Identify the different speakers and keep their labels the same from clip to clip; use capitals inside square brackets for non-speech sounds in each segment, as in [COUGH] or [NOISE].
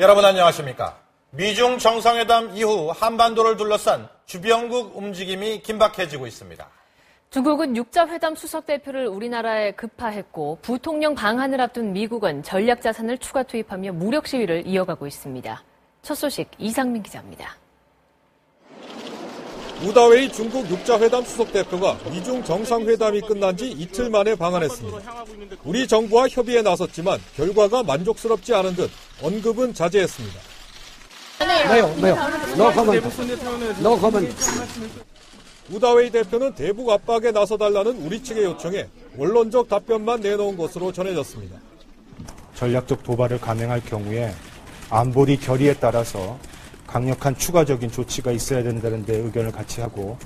Speaker 1: 여러분 안녕하십니까? 미중 정상회담 이후 한반도를 둘러싼 주변국 움직임이 긴박해지고 있습니다.
Speaker 2: 중국은 육자 회담 수석 대표를 우리나라에 급파했고 부통령 방한을 앞둔 미국은 전략 자산을 추가 투입하며 무력 시위를 이어가고 있습니다. 첫 소식 이상민 기자입니다.
Speaker 3: 우다웨이 중국 육자회담 수석대표가 미중 정상회담이 끝난 지 이틀 만에 방한했습니다. 우리 정부와 협의에 나섰지만 결과가 만족스럽지 않은 듯 언급은 자제했습니다.
Speaker 4: 매요, 매요. No comment. No comment.
Speaker 3: 우다웨이 대표는 대북 압박에 나서달라는 우리 측의 요청에 원론적 답변만 내놓은 것으로 전해졌습니다.
Speaker 5: 전략적 도발을 감행할 경우에 안보리 결의에 따라서 강력한 추가적인 조치가 있어야 된다는 데 의견을 같이 하고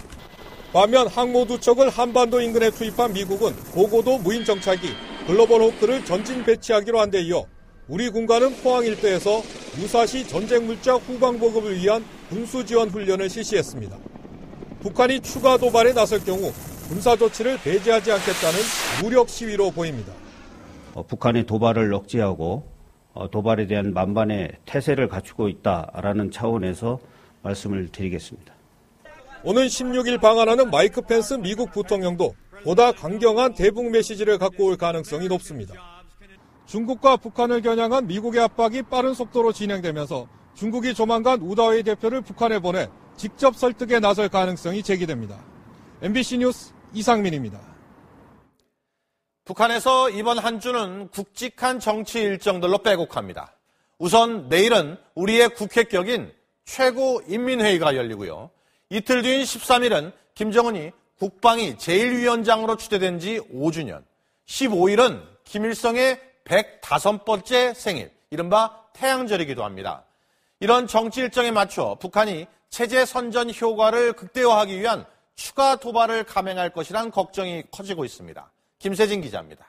Speaker 3: 반면 항모 두 척을 한반도 인근에 투입한 미국은 고고도 무인 정찰기 글로벌 호크를 전진 배치하기로 한 데 이어 우리 군과는 포항 일대에서 무사시 전쟁 물자 후방 보급을 위한 군수 지원 훈련을 실시했습니다. 북한이 추가 도발에 나설 경우 군사 조치를 배제하지 않겠다는 무력 시위로 보입니다.
Speaker 6: 어, 북한의 도발을 억제하고 어, 도발에 대한 만반의 태세를 갖추고 있다라는 차원에서 말씀을 드리겠습니다.
Speaker 3: 오는 16일 방한하는 마이크 펜스 미국 부통령도 보다 강경한 대북 메시지를 갖고 올 가능성이 높습니다. 중국과 북한을 겨냥한 미국의 압박이 빠른 속도로 진행되면서 중국이 조만간 우다웨이 대표를 북한에 보내 직접 설득에 나설 가능성이 제기됩니다. MBC 뉴스 이상민입니다.
Speaker 1: 북한에서 이번 한 주는 굵직한 정치 일정들로 빼곡합니다. 우선 내일은 우리의 국회격인 최고인민회의가 열리고요. 이틀 뒤인 13일은 김정은이 국방위 제1위원장으로 추대된 지 5주년, 15일은 김일성의 105번째 생일, 이른바 태양절이기도 합니다. 이런 정치 일정에 맞춰 북한이 체제 선전 효과를 극대화하기 위한 추가 도발을 감행할 것이란 걱정이 커지고 있습니다. 김세진 기자입니다.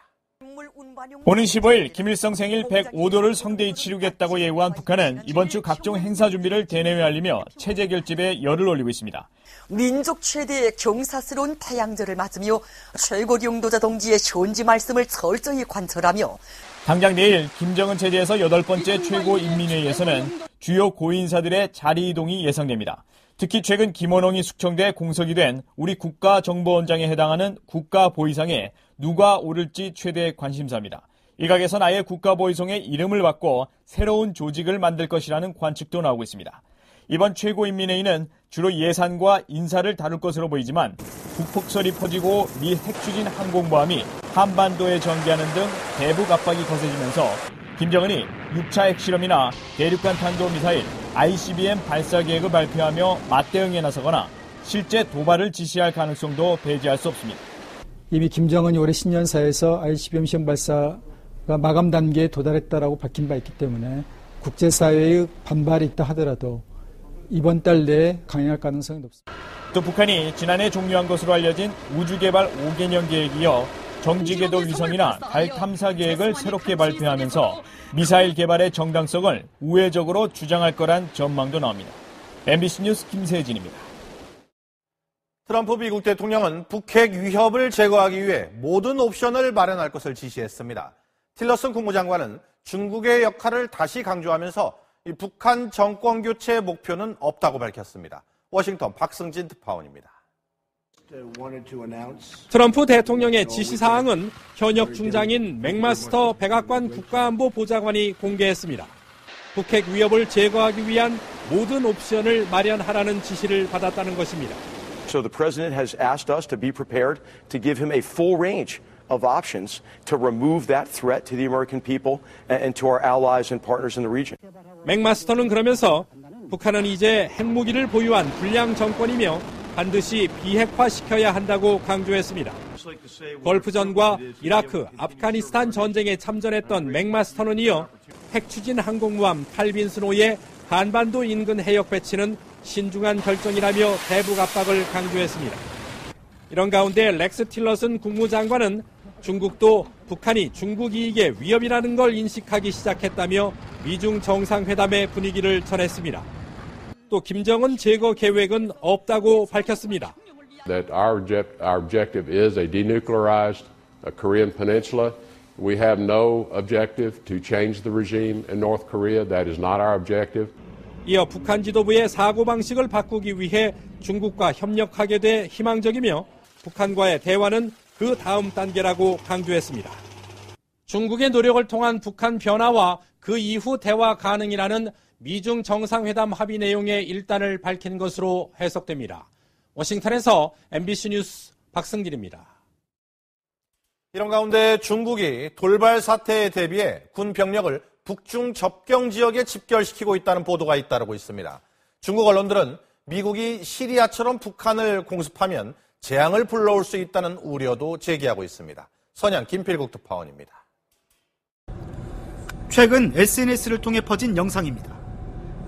Speaker 7: 오는 15일 김일성 생일 105도를 성대히 치르겠다고 예고한 북한은 이번 주 각종 행사 준비를 대내외 알리며 체제 결집에 열을 올리고 있습니다.
Speaker 8: 민족 최대의 경사스러운 태양절을 맞으며 최고 용도자 동지의 현지 말씀을 철저히 관철하며
Speaker 7: 당장 내일 김정은 체제에서 여덟 번째 최고 인민회의에서는 주요 고인사들의 자리 이동이 예상됩니다. 특히 최근 김원홍이 숙청돼 공석이 된 우리 국가정보원장에 해당하는 국가보위상에 누가 오를지 최대 관심사입니다. 일각에선 아예 국가보위성의 이름을 바꿔 새로운 조직을 만들 것이라는 관측도 나오고 있습니다. 이번 최고인민회의는 주로 예산과 인사를 다룰 것으로 보이지만 북폭설이 퍼지고 미 핵추진 항공모함이 한반도에 전개하는 등 대북 압박이 거세지면서 김정은이 6차 핵실험이나 대륙간 탄도미사일 ICBM 발사 계획을 발표하며 맞대응에 나서거나 실제 도발을 지시할 가능성도 배제할 수 없습니다.
Speaker 9: 이미 김정은이 올해 신년사에서 ICBM 시험 발사가 마감 단계에 도달했다라고 밝힌 바 있기 때문에 국제사회의 반발이 있다 하더라도 이번 달 내에 강행할 가능성이 높습니다.
Speaker 7: 또 북한이 지난해 종료한 것으로 알려진 우주개발 5개년 계획 이어 정지궤도 위성이나 달 탐사 계획을 새롭게 발표하면서 미사일 개발의 정당성을 우회적으로 주장할 거란 전망도 나옵니다. MBC 뉴스 김세진입니다.
Speaker 1: 트럼프 미국 대통령은 북핵 위협을 제거하기 위해 모든 옵션을 마련할 것을 지시했습니다. 틸러슨 국무장관은 중국의 역할을 다시 강조하면서 북한 정권 교체 목표는 없다고 밝혔습니다. 워싱턴 박승진 특파원입니다.
Speaker 10: 트럼프 대통령의 지시사항은 현역 중장인 맥마스터 백악관 국가안보 보좌관이 공개했습니다. 북핵 위협을 제거하기 위한 모든 옵션을 마련하라는 지시를 받았다는 것입니다.
Speaker 11: So the president has asked us to be prepared to give him a full range of options to remove that threat to the American people and to our allies and partners in the region.
Speaker 10: 맥마스터는 그러면서 북한은 이제 핵무기를 보유한 불량 정권이며 반드시 비핵화시켜야 한다고 강조했습니다. 걸프전과 이라크, 아프가니스탄 전쟁에 참전했던 맥마스터는 이어 핵추진 항공모함 칼빈스노의 한반도 인근 해역 배치는 신중한 결정이라며 대북 압박을 강조했습니다. 이런 가운데 렉스 틸러슨 국무장관은 중국도 북한이 중국 이익의 위협이라는 걸 인식하기 시작했다며 미중 정상회담의 분위기를 전했습니다. 또 김정은 제거 계획은 없다고 밝혔습니다.
Speaker 12: That our, object, our objective is a denuclearized uh, Korean peninsula We have no objective to change the regime in North Korea. That is not our objective.
Speaker 10: 이어 북한 지도부의 사고방식을 바꾸기 위해 중국과 협력하게 돼 희망적이며 북한과의 대화는 그 다음 단계라고 강조했습니다. 중국의 노력을 통한 북한 변화와 그 이후 대화 가능이라는 미중 정상회담 합의 내용의 일단을 밝힌 것으로 해석됩니다. 워싱턴에서 MBC 뉴스 박승길입니다.
Speaker 1: 이런 가운데 중국이 돌발 사태에 대비해 군 병력을 북중 접경 지역에 집결시키고 있다는 보도가 잇따르고 있습니다. 중국 언론들은 미국이 시리아처럼 북한을 공습하면 재앙을 불러올 수 있다는 우려도 제기하고 있습니다. 선양 김필국 특파원입니다.
Speaker 13: 최근 SNS를 통해 퍼진 영상입니다.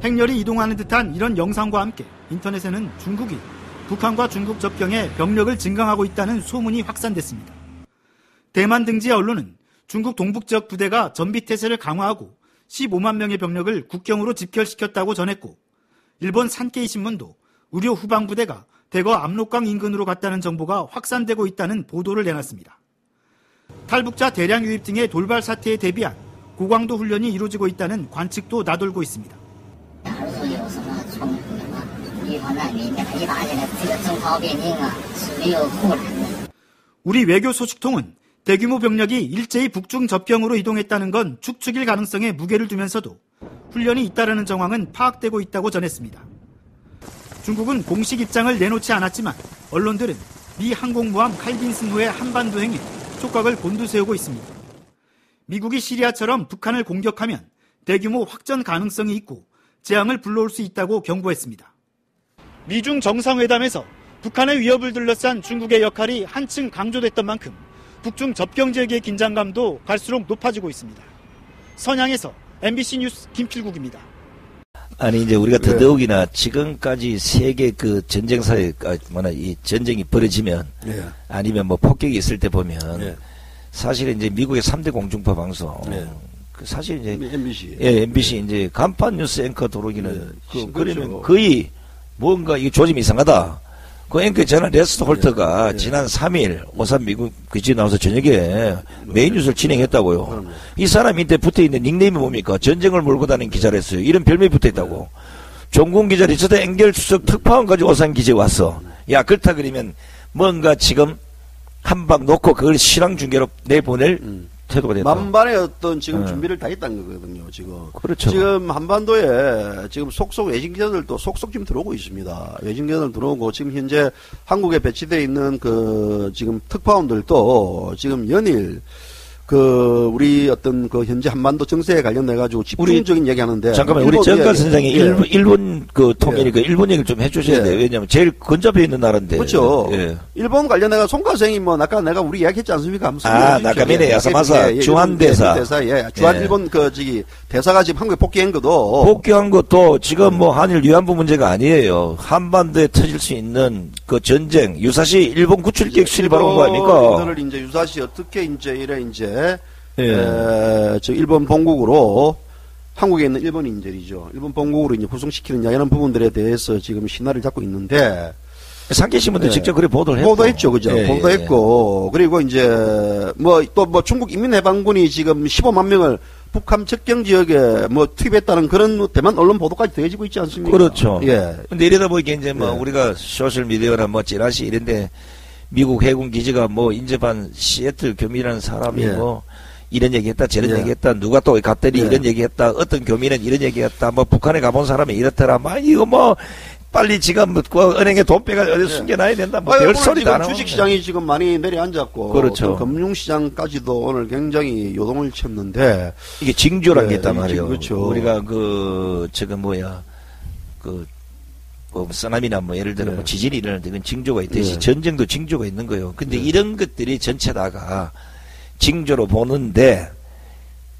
Speaker 13: 행렬이 이동하는 듯한 이런 영상과 함께 인터넷에는 중국이 북한과 중국 접경에 병력을 증강하고 있다는 소문이 확산됐습니다. 대만 등지의 언론은 중국 동북 지역 부대가 전비태세를 강화하고 15만 명의 병력을 국경으로 집결시켰다고 전했고 일본 산케이 신문도 우려 후방 부대가 대거 압록강 인근으로 갔다는 정보가 확산되고 있다는 보도를 내놨습니다. 탈북자 대량 유입 등의 돌발 사태에 대비한 고강도 훈련이 이루어지고 있다는 관측도 나돌고 있습니다. 우리 외교 소식통은 대규모 병력이 일제히 북중 접경으로 이동했다는 건 축축일 가능성에 무게를 두면서도 훈련이 잇따르는 정황은 파악되고 있다고 전했습니다. 중국은 공식 입장을 내놓지 않았지만 언론들은 미 항공모함 칼빈슨호의 한반도 행위 촉각을 곤두세우고 있습니다. 미국이 시리아처럼 북한을 공격하면 대규모 확전 가능성이 있고 재앙을 불러올 수 있다고 경고했습니다. 미중 정상회담에서 북한의 위협을 둘러싼 중국의 역할이 한층 강조됐던 만큼 북중 접경 지역의 긴장감도 갈수록 높아지고 있습니다. 선양에서 MBC 뉴스 김필국입니다.
Speaker 14: 아니 이제 우리가 네. 더더욱이나 지금까지 세계 그 전쟁사에 아, 뭐나 이 전쟁이 벌어지면 네. 아니면 뭐 폭격이 있을 때 보면 네. 사실 이제 미국의 3대 공중파 방송 네. 그 사실 이제
Speaker 15: MBC
Speaker 14: 예 MBC 이제 간판 뉴스 앵커 도로기는 네. 그 그러면 거의 뭔가 이게 조짐이 이상하다. 그 앵커 저는 레스트 홀터가 네. 지난 3일 오산 미국 그지 나와서 저녁에 메인 뉴스를 진행했다고요. 그럼요. 이 사람 밑에 붙어 있는 닉네임이 뭡니까? 전쟁을 몰고 다니는 기자를 했어요. 이런 별명이 붙어 있다고. 네. 종군 기자 리처드 앵겔 수석 특파원까지 오산 기재 왔어. 야 그렇다 그러면 뭔가 지금 한 방 놓고 그걸 실황 중계로 내보낼 음. 태도가 됐다.
Speaker 15: 만반의 어떤 지금 네. 준비를 다 했다는 거거든요, 지금.
Speaker 14: 그렇죠.
Speaker 15: 지금 한반도에 지금 속속 외신 기자들도 속속 지금 들어오고 있습니다. 외신 기자들 들어오고 지금 현재 한국에 배치되어 있는 그 지금 특파원들도 지금 연일 그 우리 어떤 그 현재 한반도 정세에 관련해 가지고 집중적인 얘기 하는데
Speaker 14: 잠깐만 우리 정갈 선생이 예. 일본, 일본 그 통일이니까 예. 일본 얘기를 좀 해주셔야 예. 돼요. 왜냐하면 제일 근접해 있는 나라인데.
Speaker 15: 그렇죠. 예. 일본 관련해가 송가생이 뭐 아까 내가 우리 이야기했지 않습니까?
Speaker 14: 아 나카미네 야사마사 예, 주한 대사.
Speaker 15: 대사 예. 주한 일본 그 저기 대사가 지금 한국에 복귀한 것도
Speaker 14: 복귀한 것도 지금 뭐 한일 위안부 문제가 아니에요. 한반도에 터질 수 있는 그 전쟁 유사시 일본 구출 계획 수립하러 온거 아닙니까?
Speaker 15: 이거를 이제 유사시 어떻게 이제 이래 이제 예. 에, 저 일본 본국으로 한국에 있는 일본인들이죠. 일본 본국으로 이제 후송시키느냐 이런 부분들에 대해서 지금 신화를 잡고 있는데
Speaker 14: 상계 신문도 예. 직접 그래 보도를
Speaker 15: 했고 보도했죠, 그죠? 예, 보도했고 예. 그리고 이제 뭐 또뭐 뭐 중국 인민해방군이 지금 15만 명을 북한 접경 지역에 뭐 투입했다는 그런 대만 언론 보도까지 더해지고 있지 않습니까?
Speaker 14: 그렇죠. 예. 근데 이러다 보니까 이제 뭐 예. 우리가 소셜 미디어나 뭐 찌라시 이런데 미국 해군 기지가 뭐 인접한 시애틀 교민이라는 사람이 예. 뭐 이런 얘기했다 저런 예. 얘기했다 누가 또 갔더니 예. 이런 얘기했다 어떤 교민은 이런 얘기했다 뭐 북한에 가본 사람이 이렇더라 막 이거 뭐 빨리 지금 뭐 은행에 돈 빼가 어디 예. 숨겨놔야 된다 뭐 별 소리다
Speaker 15: 주식 시장이 지금 많이 내려앉았고
Speaker 14: 그렇죠
Speaker 15: 금융 시장까지도 오늘 굉장히 요동을 쳤는데
Speaker 14: 이게 징조란 게 있단 말이에요 그렇죠. 우리가 그 지금 뭐야 그 뭐 쓰나미나 뭐 예를 들어 뭐 네. 뭐 지진이 때 그건 징조가 있듯이 네. 전쟁도 징조가 있는 거예요. 근데 네. 이런 것들이 전체 다가 징조로 보는데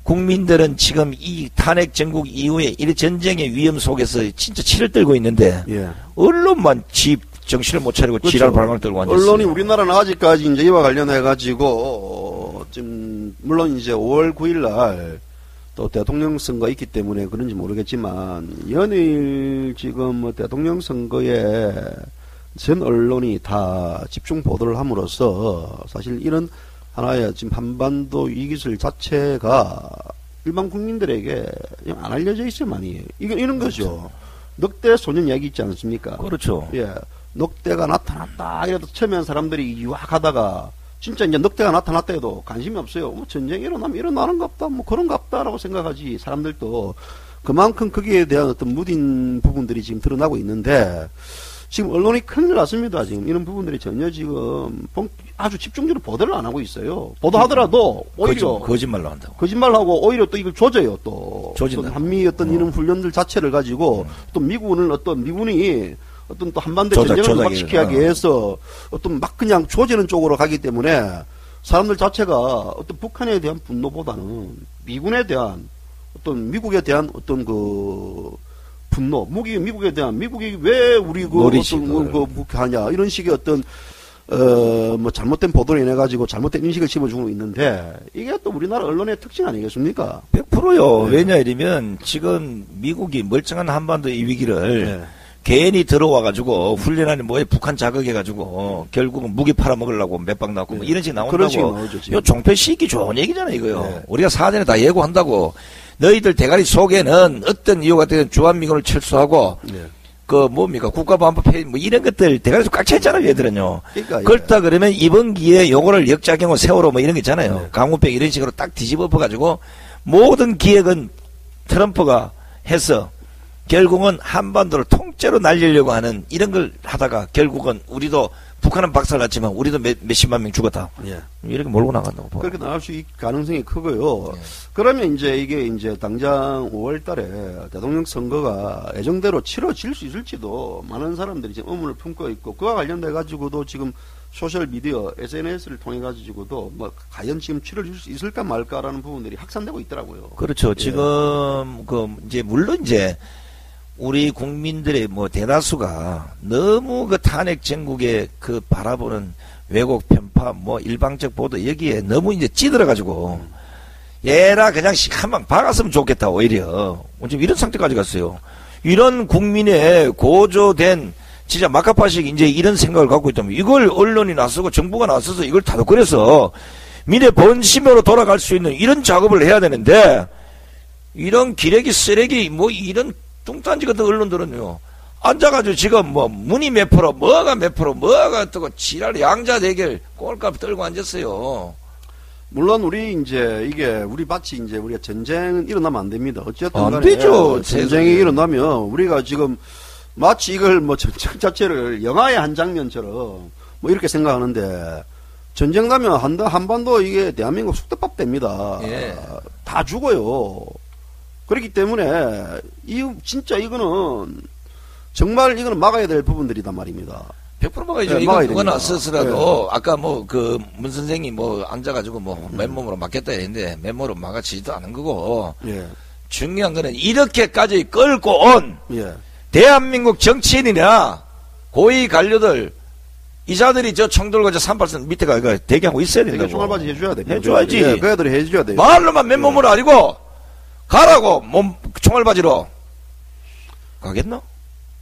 Speaker 14: 국민들은 지금 이 탄핵 전국 이후에 이 전쟁의 위험 속에서 진짜 치를 떨고 있는데 예. 언론만 집 정신을 못 차리고 그렇죠. 지랄 발광을 떨고 앉았어요.
Speaker 15: 언론이 우리나라는 아직까지 이제 이와 관련해 가지고 어, 좀 물론 이제 5월 9일 날 또 대통령 선거 있기 때문에 그런지 모르겠지만 연일 지금 뭐 대통령 선거에 전 언론이 다 집중 보도를 함으로써 사실 이런 하나의 지금 한반도 위기설 자체가 일반 국민들에게 안 알려져 있어요, 많이. 이거 이런 거죠. 그렇죠. 늑대 소년 이야기 있지 않습니까?
Speaker 14: 그렇죠.
Speaker 15: 예. 늑대가 나타났다. 이래도 처음엔 사람들이 유학하다가 진짜 이제 늑대가 나타났다 해도 관심이 없어요. 뭐 전쟁이 일어나면 일어나는 갑다. 뭐 그런 갑다라고 생각하지. 사람들도 그만큼 거기에 대한 어떤 무딘 부분들이 지금 드러나고 있는데 지금 언론이 큰일 났습니다. 지금 이런 부분들이 전혀 지금 아주 집중적으로 보도를 안 하고 있어요. 보도하더라도 오히려
Speaker 14: 거짓, 말로 한다고.
Speaker 15: 거짓말하고 오히려 또 이걸 조져요. 또
Speaker 14: 조진다.
Speaker 15: 한미 어떤 어. 이런 훈련들 자체를 가지고 음. 또 미군을 어떤 미군이 어떤 또 한반도 전쟁을 막시키기 위해서 어떤 막 그냥 조지는 쪽으로 가기 때문에 사람들 자체가 어떤 북한에 대한 분노보다는 미군에 대한 어떤 미국에 대한 어떤 그 분노, 무기 미국에 대한 미국이 왜 우리 그 어떤 뭐, 그, 그 하냐 이런 식의 어떤 어, 뭐, 잘못된 보도를 인해 가지고 잘못된 인식을 심어주고 있는데, 이게 또 우리나라 언론의 특징 아니겠습니까?
Speaker 14: 100%요. 네. 왜냐, 이러면, 지금 미국이 멀쩡한 한반도 이 위기를, 네. 괜히 들어와가지고 훈련하는 뭐에 북한 자극해가지고 결국은 무기 팔아먹으려고 몇방 나고 네. 뭐 이런 식이 나온다고. 이 종편 씻기 좋은 얘기잖아요 이거요. 네. 우리가 사전에 다 예고한다고. 너희들 대가리 속에는 어떤 이유가 되든 주한미군을 철수하고 네. 그 뭡니까 국가보안법 뭐 이런 것들 대가리에서 꽉 찼잖아요 얘들은요. 그러니까, 예. 그렇다 그러면 이번 기회에 요거를 역작용을 세월호 뭐 이런 거 있잖아요. 네. 강우병 이런 식으로 딱 뒤집어 가지고 모든 기획은 트럼프가 해서 결국은 한반도를 통째로 날리려고 하는 이런 걸 하다가 결국은 우리도 북한은 박살났지만 우리도 몇, 몇십만 명 죽었다. 예. 이렇게 몰고 나간다고 봐.
Speaker 15: 그렇게 나갈 수 있 가능성이 크고요. 예. 그러면 이제 이게 이제 당장 5월 달에 대통령 선거가 예정대로 치러질 수 있을지도 많은 사람들이 지금 의문을 품고 있고 그와 관련돼 가지고도 지금 소셜 미디어, SNS를 통해 가지고도 뭐 과연 지금 치러질 수 있을까 말까라는 부분들이 확산되고 있더라고요.
Speaker 14: 그렇죠. 예. 지금 그 이제 물론 이제 우리 국민들의 뭐 대다수가 너무 그 탄핵 전국에 그 바라보는 왜곡 편파 뭐 일방적 보도 여기에 너무 이제 찌들어 가지고 얘라 그냥 한방 박았으면 좋겠다 오히려 지금 이런 상태까지 갔어요. 이런 국민의 고조된 진짜 막가파식 이제 이런 생각을 갖고 있다면 이걸 언론이 나서고 정부가 나서서 이걸 다독거려서 미래 본심으로 돌아갈 수 있는 이런 작업을 해야 되는데 이런 기레기 쓰레기 뭐 이런 뚱딴지 같은 언론들은요. 앉아가지고 지금 뭐 문이 몇 프로, 뭐가 몇 프로, 뭐가 뜨고 지랄 양자 대결 꼴값 떨고 앉았어요.
Speaker 15: 물론 우리 이제 이게 우리 마치 이제 우리가 전쟁은 일어나면 안 됩니다. 어쨌든
Speaker 14: 안 되죠.
Speaker 15: 전쟁이 일어나면 우리가 지금 마치 이걸 뭐 전쟁 자체를 영화의 한 장면처럼 뭐 이렇게 생각하는데 전쟁 나면 한다 한반도 이게 대한민국 숙대밥 됩니다. 예. 다 죽어요. 그렇기 때문에 이 진짜 이거는 정말 이거는 막아야 될 부분들이단 말입니다.
Speaker 14: 100% 막아야죠. 네, 이건 누가 나서서라도 네. 아까 뭐 그 문 선생이 뭐 앉아가지고 뭐 음. 맨몸으로 막겠다 했는데 맨몸으로 막아지지도 않은 거고 예. 중요한 거는 이렇게까지 끌고 온 예. 대한민국 정치인이나 고위 관료들 이자들이 저 총들고 저 38선 밑에 가 대기하고 있어야 된다고.
Speaker 15: 총알바지 해줘야 돼.
Speaker 14: 해줘야지.
Speaker 15: 예, 그 애들이 해줘야 돼.
Speaker 14: 말로만 맨몸으로 예. 아니고 가라고 몸 총알 바지로 가겠나?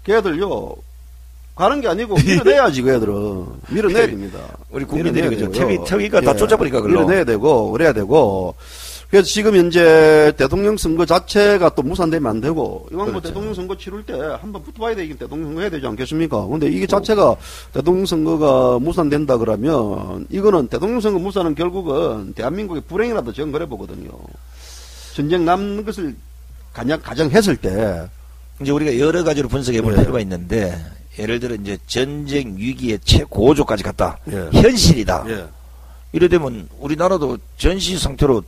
Speaker 15: 걔들요 가는 게 아니고 밀어내야지 [LAUGHS] 그 애들은 밀어내야 됩니다.
Speaker 14: 우리 국민들이 그죠 태위 태위가 예. 다 쫓아버리니까
Speaker 15: 그걸로 밀어내야 되고 그래야 되고 그래서 지금 현재 대통령 선거 자체가 또 무산되면 안 되고 이왕 뭐 그렇죠. 대통령 선거 치를 때 한번 붙어봐야 되긴 대통령 선거 해야 되지 않겠습니까? 근데 이게 자체가 대통령 선거가 무산된다 그러면 이거는 대통령 선거 무산은 결국은 대한민국의 불행이라도 정거래 보거든요. 전쟁 남는 것을 가장, 가정했을 때
Speaker 14: 이제 우리가 여러 가지로 분석해 볼 예. 필요가 있는데 예를 들어 이제 전쟁 위기의 최고조까지 갔다. 예. 현실이다. 예. 이래 되면 우리나라도 전시 상태로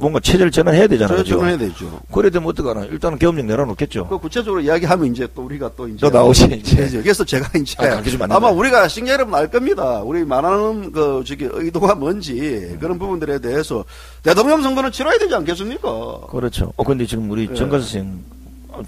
Speaker 14: 뭔가 체제를 전환해야 되잖아요.
Speaker 15: 체제 전환해야 되죠.
Speaker 14: 그래 되면 어떡하나. 일단은 계엄령 내려놓겠죠.
Speaker 15: 그 구체적으로 이야기하면 이제 또 우리가 또 이제.
Speaker 14: 또 나오시, 이제.
Speaker 15: 그래서 제가 이제. 아, 아마 우리가 시청자 여러분 알 겁니다. 우리 말하는 그, 저기, 의도가 뭔지 그런 부분들에 대해서 대통령 선거는 치러야 되지 않겠습니까?
Speaker 14: 그렇죠. 어, 근데 지금 우리 예. 정가수 선생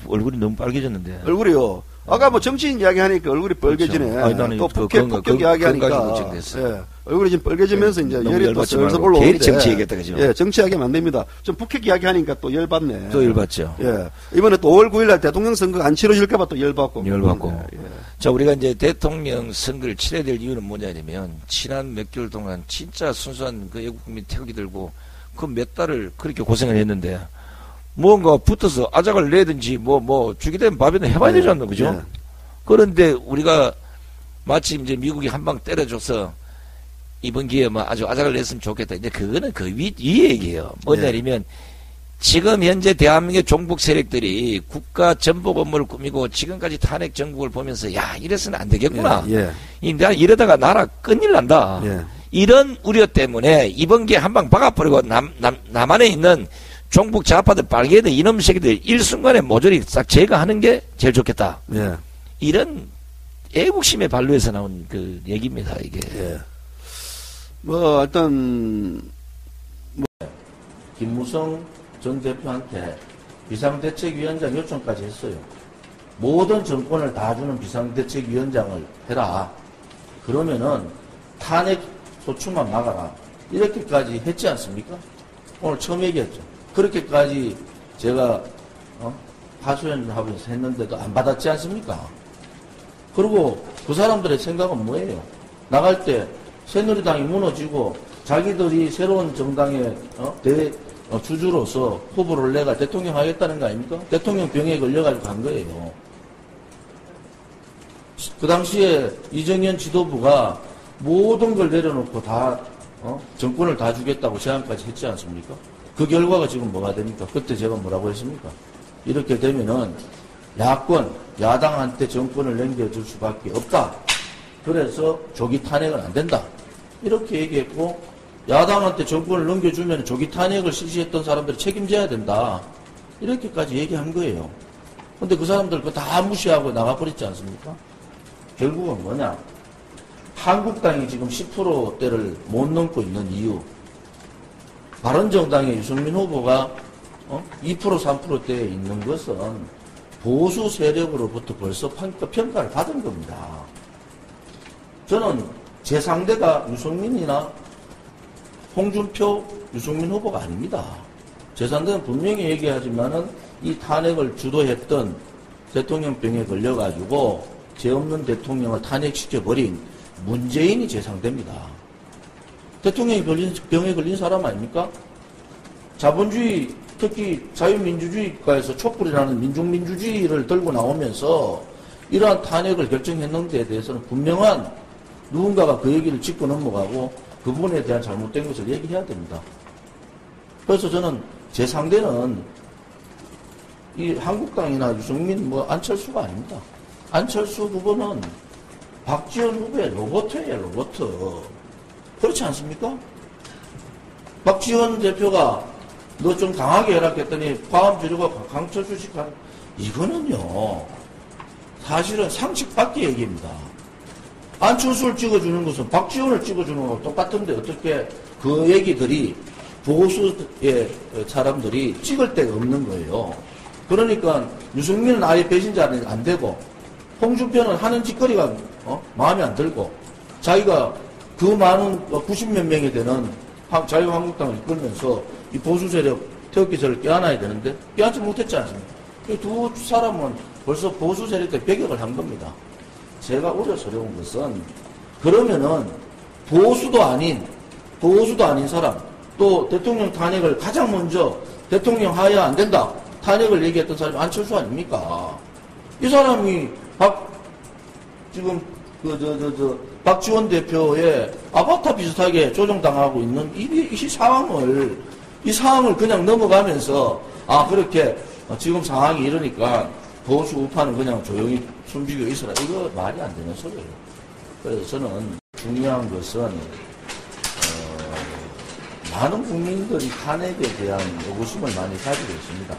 Speaker 14: 얼굴이 너무 빨개졌는데.
Speaker 15: 얼굴이요? 아까 뭐 정치인 이야기 하니까 얼굴이 빨개지네. 그렇죠. 아니, 나는 또그 폭격, 그, 폭격 이야기 하니까. 예. 얼굴이 지금 빨개지면서 네, 이제 열이 또 슬슬 올라오는데.
Speaker 14: 정치 얘기했다, 그죠?
Speaker 15: 예, 정치 이야기하면 안 됩니다. 좀 북핵 이야기 하니까 또 열받네.
Speaker 14: 또 열받죠.
Speaker 15: 예. 이번에 또 5월 9일 날 대통령 선거 안 치러질까봐 또 열받고.
Speaker 14: 열받고. 예. 자, 우리가 이제 대통령 선거를 치러야 될 이유는 뭐냐면, 지난 몇 개월 동안 진짜 순수한 그 애국국민 태극기 들고 그 몇 달을 그렇게 고생을 했는데, 뭔가 붙어서 아작을 내든지 뭐, 뭐, 주게 되면 밥이나 해봐야
Speaker 15: 네,
Speaker 14: 되지 않나, 그죠?
Speaker 15: 네.
Speaker 14: 그런데 우리가 마치 이제 미국이 한 방 때려줘서 이번 기회에 뭐 아주 아작을 냈으면 좋겠다. 이제 그거는 그 위, 위 얘기예요. 뭐냐면, 지금 현재 대한민국의 종북 세력들이 국가 전복 업무를 꾸미고 지금까지 탄핵 정국을 보면서 야 이래서는 안 되겠구나.
Speaker 15: 예, 예.
Speaker 14: 이 내가 이러다가 나라 끝일 난다.
Speaker 15: 예.
Speaker 14: 이런 우려 때문에 이번 기회 한 방 박아버리고 남, 남, 남한에 있는 종북 좌파들 빨개들 이놈 새끼들 일순간에 모조리 싹 제거하는 게 제일 좋겠다.
Speaker 15: 예.
Speaker 14: 이런 애국심의 발로에서 나온 그 얘기입니다. 이게.
Speaker 15: 예. 뭐 일단
Speaker 16: 김무성 전 대표한테 비상대책위원장 요청까지 했어요. 모든 정권을 다 주는 비상대책위원장을 해라. 그러면은 탄핵 소추만 막아라. 이렇게까지 했지 않습니까? 오늘 처음 얘기했죠. 그렇게까지 제가 어? 하소연하면서 했는데도 안 받았지 않습니까? 그리고 그 사람들의 생각은 뭐예요? 나갈 때 새누리당이 무너지고 자기들이 새로운 정당의 어? 대, 어, 주주로서 후보를 내가 대통령 하겠다는 거 아닙니까? 대통령 병에 걸려가지고 간 거예요. 그 당시에 이정현 지도부가 모든 걸 내려놓고 다 어? 정권을 다 주겠다고 제안까지 했지 않습니까? 그 결과가 지금 뭐가 됩니까? 그때 제가 뭐라고 했습니까? 이렇게 되면은 야권, 야당한테 정권을 넘겨줄 수밖에 없다. 그래서 조기 탄핵은 안 된다. 이렇게 얘기했고 야당한테 정권을 넘겨주면 조기 탄핵을 실시했던 사람들이 책임져야 된다. 이렇게까지 얘기한 거예요. 근데 그 사람들 그거 다 무시하고 나가버렸지 않습니까? 결국은 뭐냐? 한국당이 지금 10%대를 못 넘고 있는 이유. 바른정당의 유승민 후보가 어? 2% 3%대에 있는 것은 보수 세력으로부터 벌써 평가, 평가 를 받은 겁니다. 저는 제 상대가 유승민이나 홍준표, 유승민 후보가 아닙니다. 제 상대는 분명히 얘기하지만은 이 탄핵을 주도했던 대통령병에 걸려가지고 죄 없는 대통령을 탄핵시켜버린 문재인이 제 상대입니다. 대통령이 걸린, 병에 걸린 사람 아닙니까? 자본주의, 특히 자유민주주의가에서 촛불이라는 민중민주주의를 들고 나오면서 이러한 탄핵을 결정했는데 대해서는 분명한 누군가가 그 얘기를 짚고 넘어가고 그 부분에 대한 잘못된 것을 얘기해야 됩니다. 그래서 저는 제 상대는 이 한국당이나 유승민 뭐 안철수가 아닙니다. 안철수 후보는 박지원 후보의 로버트예요, 로버트. 그렇지 않습니까? 박지원 대표가 너 좀 강하게 해라 했더니 과음 강철수 씨 가, 이거는요, 사실은 상식 밖의 얘기입니다. 안철수를 찍어주는 것은 박지원을 찍어주는 거랑 똑같은데 어떻게 그 얘기들이 보수의 사람들이 찍을 데가 없는 거예요. 그러니까 유승민은 아예 배신자는 안 되고 홍준표는 하는 짓거리가 어? 마음에 안 들고 자기가 그 많은 90몇 명이 되는 자유한국당을 이끌면서 이 보수 세력 태극기설을 껴안아야 되는데 껴안지 못했지 않습니까? 이 두 사람은 벌써 보수 세력들 배격을 한 겁니다. 제가 우려스러운 것은 그러면은 보수도 아닌 보수도 아닌 사람 또 대통령 탄핵을 가장 먼저 대통령 하야 안 된다 탄핵을 얘기했던 사람이 안철수 아닙니까? 이 사람이 박 지금 그 저 저 저 박지원 대표의 아바타 비슷하게 조정당하고 있는 이, 이 상황을 이 상황을 그냥 넘어가면서 아 그렇게 지금 상황이 이러니까 보수 우파는 그냥 조용히 숨지고 있어라. 이거 말이 안 되는 소리예요. 그래서 저는 중요한 것은 어, 많은 국민들이 탄핵에 대한 의구심을 많이 가지고 있습니다.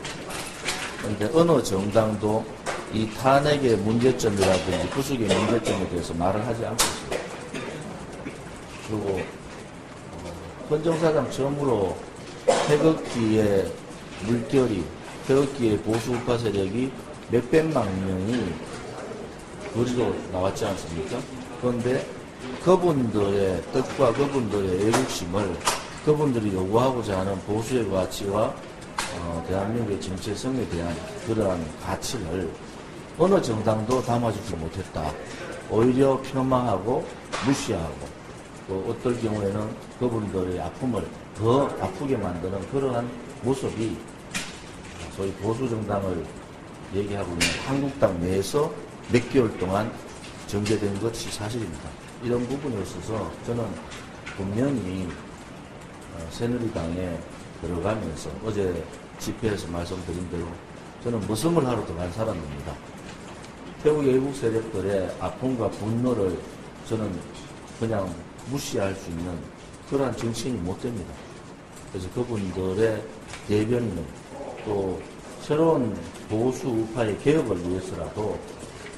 Speaker 16: 그런데 어느 정당도 이 탄핵의 문제점이라든지 부수의 문제점에 대해서 말을 하지 않고 있습니다. 그리고 어, 헌정사상 처음으로 태극기의 물결이 태극기의 보수 우파 세력이 몇백만 명이 거리로 나왔지 않습니까? 그런데 그분들의 뜻과 그분들의 애국심을 그분들이 요구하고자 하는 보수의 가치와 어, 대한민국의 정체성에 대한 그러한 가치를 어느 정당도 담아주지 못했다. 오히려 폄하하고 무시하고 또 어떨 경우에는 그분들의 아픔을 더 아프게 만드는 그러한 모습이 소위 보수 정당을 얘기하고 있는 한국당 내에서 몇 개월 동안 전개된 것이 사실입니다. 이런 부분에 있어서 저는 분명히 어, 새누리당에 들어가면서 어제 집회에서 말씀드린 대로 저는 무슨을 하러 들어간 사람입니다. 태국 외국 세력들의 아픔과 분노를 저는 그냥 무시할 수 있는 그러한 정치인이 못 됩니다. 그래서 그분들의 대변인은 또 새로운 보수 우파의 개혁을 위해서라도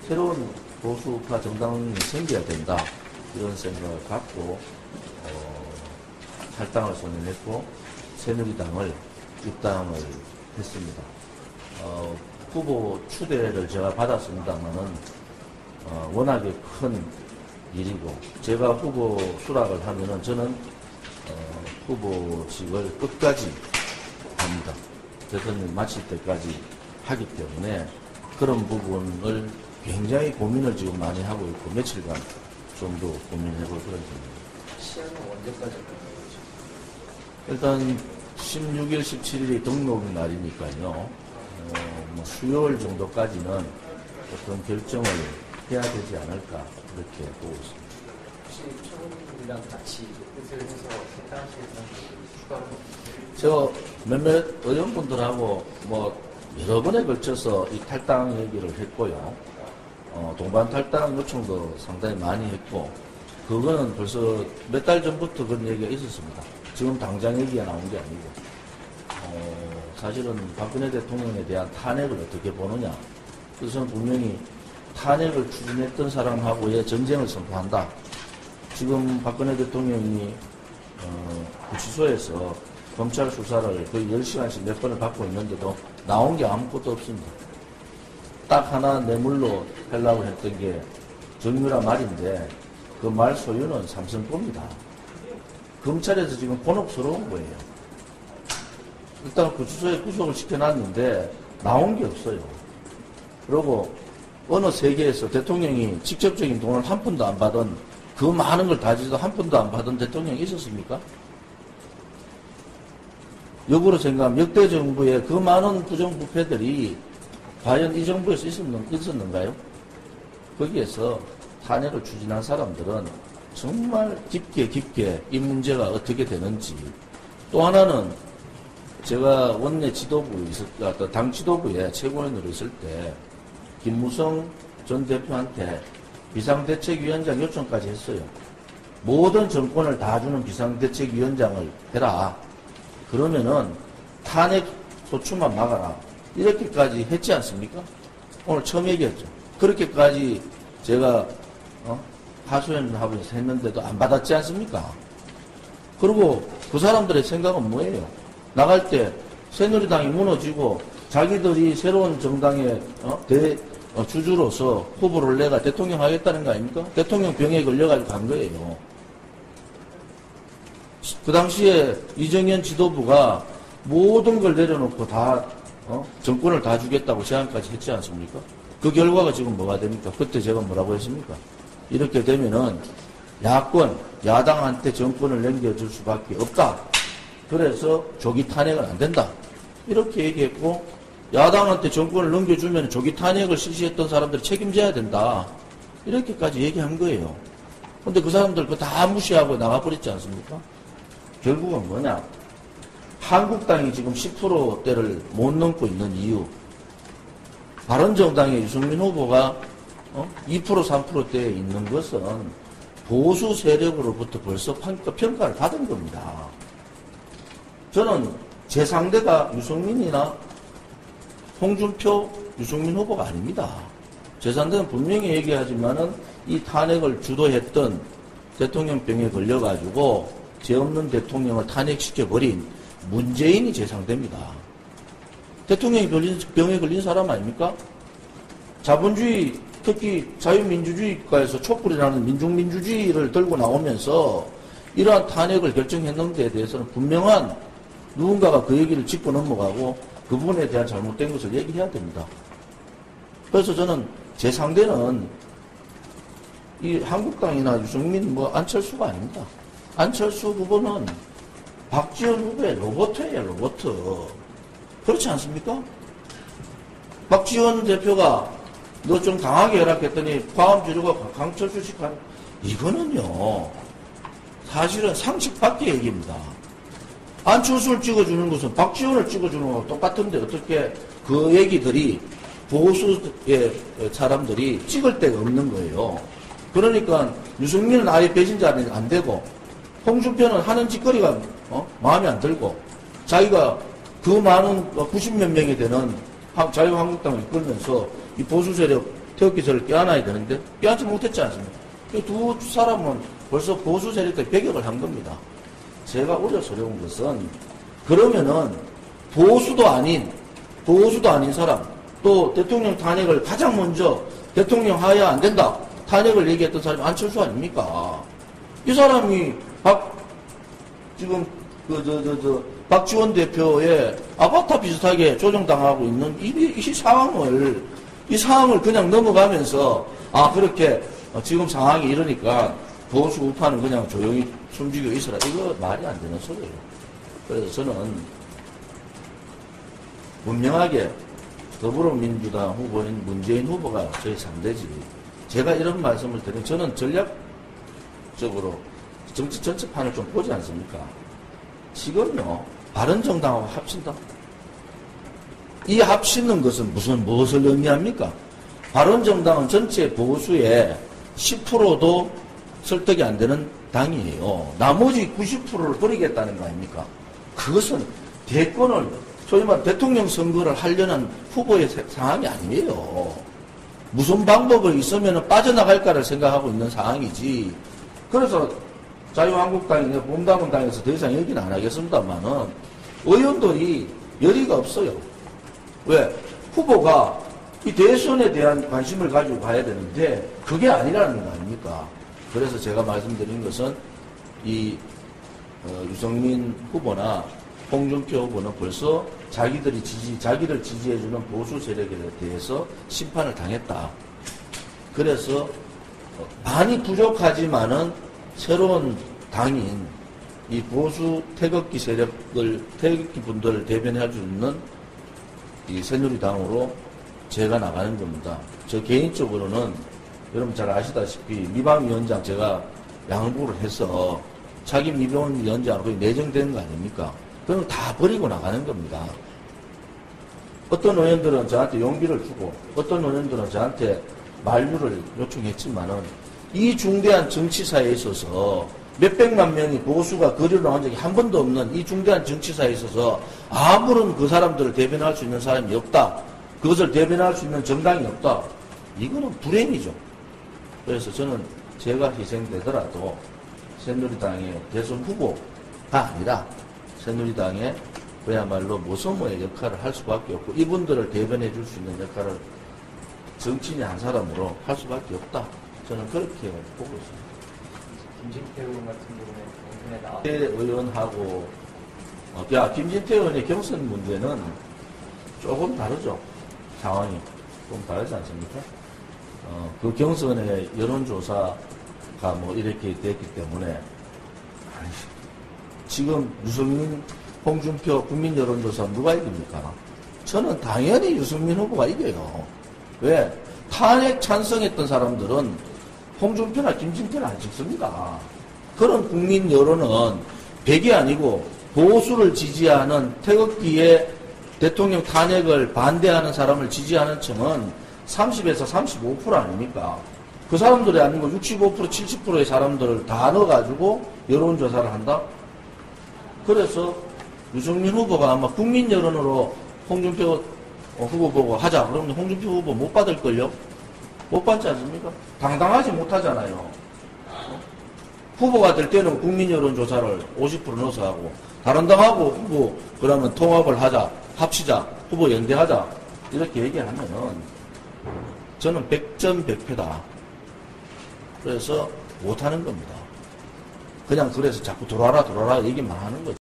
Speaker 16: 새로운 보수 우파 정당이 생겨야 된다. 이런 생각을 갖고 어, 탈당을 선언했고 새누리당을 입당을 했습니다. 어, 후보 추대를 제가 받았습니다만은 어, 워낙에 큰 일이고 제가 후보 수락을 하면은 저는 어, 후보직을 끝까지 합니다. 대통령 마칠 때까지 하기 때문에 그런 부분을 굉장히 고민을 지금 많이 하고 있고 며칠간 좀 더 고민해볼 그런 중입니다.
Speaker 17: 시한은 언제까지
Speaker 16: 일단 16일, 17일이 등록 날이니까요. 어, 뭐 수요일 정도까지는 어떤 결정을 해야 되지 않을까 이렇게 보고 있습니다.
Speaker 17: 혹시 최고님이랑 같이 뜻을 해서 탈당하시는 추가로
Speaker 16: 저 몇몇 의원분들하고 뭐 여러 번에 걸쳐서 이 탈당 얘기를 했고요. 어, 동반 탈당 요청도 상당히 많이 했고, 그거는 벌써 몇 달 전부터 그런 얘기가 있었습니다. 지금 당장 얘기가 나온 게 아니고, 어, 사실은 박근혜 대통령에 대한 탄핵을 어떻게 보느냐. 저는 분명히 탄핵을 추진했던 사람하고의 전쟁을 선포한다. 지금 박근혜 대통령이 어, 구치소에서 검찰 수사를 거의 10시간씩 몇 번을 받고 있는데도 나온 게 아무것도 없습니다. 딱 하나 뇌물로 하려고 했던 게 정유라 말인데 그 말 소유는 삼성겁니다. 검찰에서 지금 곤혹스러운 거예요. 일단 구치소에 구속을 시켜놨는데 나온 게 없어요. 그리고 어느 세계에서 대통령이 직접적인 돈을 한 푼도 안 받은 그 많은 걸 다지도 한 푼도 안 받은 대통령이 있었습니까? 역으로 생각하면 역대 정부의 그 많은 부정부패들이 과연 이 정부에서 있었는, 있었는가요? 거기에서 탄핵을 추진한 사람들은 정말 깊게 깊게 이 문제가 어떻게 되는지 또 하나는 제가 원내 지도부에 있을, 아, 당 지도부에 최고위원으로 있을 때 김무성 전 대표한테 비상대책위원장 요청까지 했어요. 모든 정권을 다 주는 비상대책위원장을 해라. 그러면은 탄핵 소추만 막아라. 이렇게까지 했지 않습니까? 오늘 처음 얘기했죠. 그렇게까지 제가 어? 하소연하고 했는데도 안 받았지 않습니까? 그리고 그 사람들의 생각은 뭐예요? 나갈 때 새누리당이 무너지고 자기들이 새로운 정당의 어? 대, 어, 주주로서 후보를 내가 대통령 하겠다는 거 아닙니까? 대통령 병에 걸려가지고 간 거예요. 그 당시에 이정현 지도부가 모든 걸 내려놓고 다 어? 정권을 다 주겠다고 제안까지 했지 않습니까? 그 결과가 지금 뭐가 됩니까? 그때 제가 뭐라고 했습니까? 이렇게 되면은 야권, 야당한테 정권을 넘겨줄 수밖에 없다. 그래서 조기 탄핵은 안 된다. 이렇게 얘기했고 야당한테 정권을 넘겨주면 조기 탄핵을 실시했던 사람들이 책임져야 된다. 이렇게까지 얘기한 거예요. 근데 그 사람들 그거 다 무시하고 나가버렸지 않습니까? 결국은 뭐냐? 한국당이 지금 10%대를 못 넘고 있는 이유. 바른정당의 유승민 후보가 어? 2% 3%대에 있는 것은 보수 세력으로부터 벌써 평가를 받은 겁니다. 저는 제 상대가 유승민이나 홍준표, 유승민 후보가 아닙니다. 제 상대는 분명히 얘기하지만은 이 탄핵을 주도했던 대통령병에 걸려가지고 죄 없는 대통령을 탄핵시켜버린 문재인이 제 상대입니다. 대통령이 걸린, 병에 걸린 사람 아닙니까? 자본주의, 특히 자유민주주의 국가에서 촛불이 라는 민중민주주의를 들고 나오면서 이러한 탄핵을 결정했는데 대해서는 분명한 누군가가 그 얘기를 짚고 넘어가고 그 부분에 대한 잘못된 것을 얘기해야 됩니다. 그래서 저는 제 상대는 이 한국당이나 유승민 뭐 안철수가 아닙니다. 안철수 후보는 박지원 후보의 로버트예요, 로버트. 그렇지 않습니까? 박지원 대표가 너 좀 강하게 해라 했더니 포함 주류가 강철수식 한 이거는요 사실은 상식 밖의 얘기입니다. 안철수를 찍어주는 것은 박지원을 찍어주는 거랑 똑같은데 어떻게 그 얘기들이 보수의 사람들이 찍을 데가 없는 거예요. 그러니까 유승민은 아예 배신자는 안 되고 홍준표는 하는 짓거리가 어? 마음에 안 들고 자기가 그 많은 90몇 명이 되는 한- 자유한국당을 이끌면서 이 보수 세력 태극기설을 껴안아야 되는데 껴안지 못했지 않습니까? 이 두 사람은 벌써 보수 세력들 배격을 한 겁니다. 제가 우려스러운 것은 그러면은 보수도 아닌 보수도 아닌 사람 또 대통령 탄핵을 가장 먼저 대통령 하야 안 된다 탄핵을 얘기했던 사람이 안철수 아닙니까? 이 사람이 박 지금 그저저 저 박지원 대표의 아바타 비슷하게 조정당하고 있는 이, 이 상황을 이 상황을 그냥 넘어가면서 아 그렇게 어, 지금 상황이 이러니까 보수 우파는 그냥 조용히 숨지고 있어라 이거 말이 안 되는 소리예요. 그래서 저는 분명하게 더불어민주당 후보인 문재인 후보가 저희 상대지. 제가 이런 말씀을 드리면 저는 전략적으로 정치 전체판을 좀 보지 않습니까? 지금요, 바른정당하고 합친다. 이 합치는 것은 무슨, 무엇을 의미합니까? 바른정당은 전체 보수의 10%도 설득이 안 되는 당이에요. 나머지 90%를 버리겠다는 거 아닙니까? 그것은 대권을, 소위 말 대통령 선거를 하려는 후보의 세- 상황이 아니에요. 무슨 방법을 있으면 빠져나갈까를 생각하고 있는 상황이지. 그래서 자유한국당이나 봄다문당에서 더 이상 얘기는 안 하겠습니다만은 의원들이 열의가 없어요. 왜? 후보가 이 대선에 대한 관심을 가지고 가야 되는데 그게 아니라는 거 아닙니까? 그래서 제가 말씀드린 것은 이 어, 유성민 후보나 홍준표 후보는 벌써 자기들이 지지, 자기를 지지해주는 보수 세력에 대해서 심판을 당했다. 그래서 어, 많이 부족하지만은 새로운 당인 이 보수 태극기 세력을 태극기 분들을 대변할 수 있는 이 새누리당으로 제가 나가는 겁니다. 저 개인적으로는 여러분 잘 아시다시피 미방위원장 제가 양보를 해서 자기 미방위원장으로 거의 내정되는 거 아닙니까? 그럼 다 버리고 나가는 겁니다. 어떤 의원들은 저한테 용기를 주고 어떤 의원들은 저한테 만류를 요청했지만은 이 중대한 정치사에 있어서 몇백만 명이 보수가 거리로 나온 적이 한 번도 없는 이 중대한 정치사에 있어서 아무런 그 사람들을 대변할 수 있는 사람이 없다. 그것을 대변할 수 있는 정당이 없다. 이거는 불행이죠. 그래서 저는 제가 희생되더라도 새누리당의 대선 후보가 아니라 새누리당의 그야말로 모성모의 역할을 할 수밖에 없고 이분들을 대변해 줄 수 있는 역할을 정치인이 한 사람으로 할 수밖에 없다. 저는 그렇게 보고 있습니다.
Speaker 17: 김진태 의원 같은 경우에 경선에 나와
Speaker 16: 태 의원하고 어, 야 김진태 의원의 경선 문제는 조금 다르죠. 상황이 좀 다르지 않습니까? 어, 그 경선의 여론조사가 뭐 이렇게 됐기 때문에 지금 유승민, 홍준표 국민 여론조사 누가 이깁니까? 저는 당연히 유승민 후보가 이겨요. 왜? 탄핵 찬성했던 사람들은 홍준표나 김진표는 안 찍습니다. 그런 국민 여론은 100이 아니고 보수를 지지하는 태극기에 대통령 탄핵을 반대하는 사람을 지지하는 층은 30에서 35% 아닙니까? 그 사람들이 아니고 65% 70%의 사람들을 다 넣어가지고 여론조사를 한다? 그래서 유승민 후보가 아마 국민 여론으로 홍준표 후보 보고 하자. 그러면 홍준표 후보 못 받을걸요? 못 받지 않습니까? 당당하지 못하잖아요. 후보가 될 때는 국민 여론조사를 50% 넣어서 하고, 다른 당하고 후보, 그러면 통합을 하자, 합치자, 후보 연대하자, 이렇게 얘기하면은, 저는 100점 100패다. 그래서 못하는 겁니다. 그냥 그래서 자꾸 돌아라, 돌아라 얘기만 하는 거죠.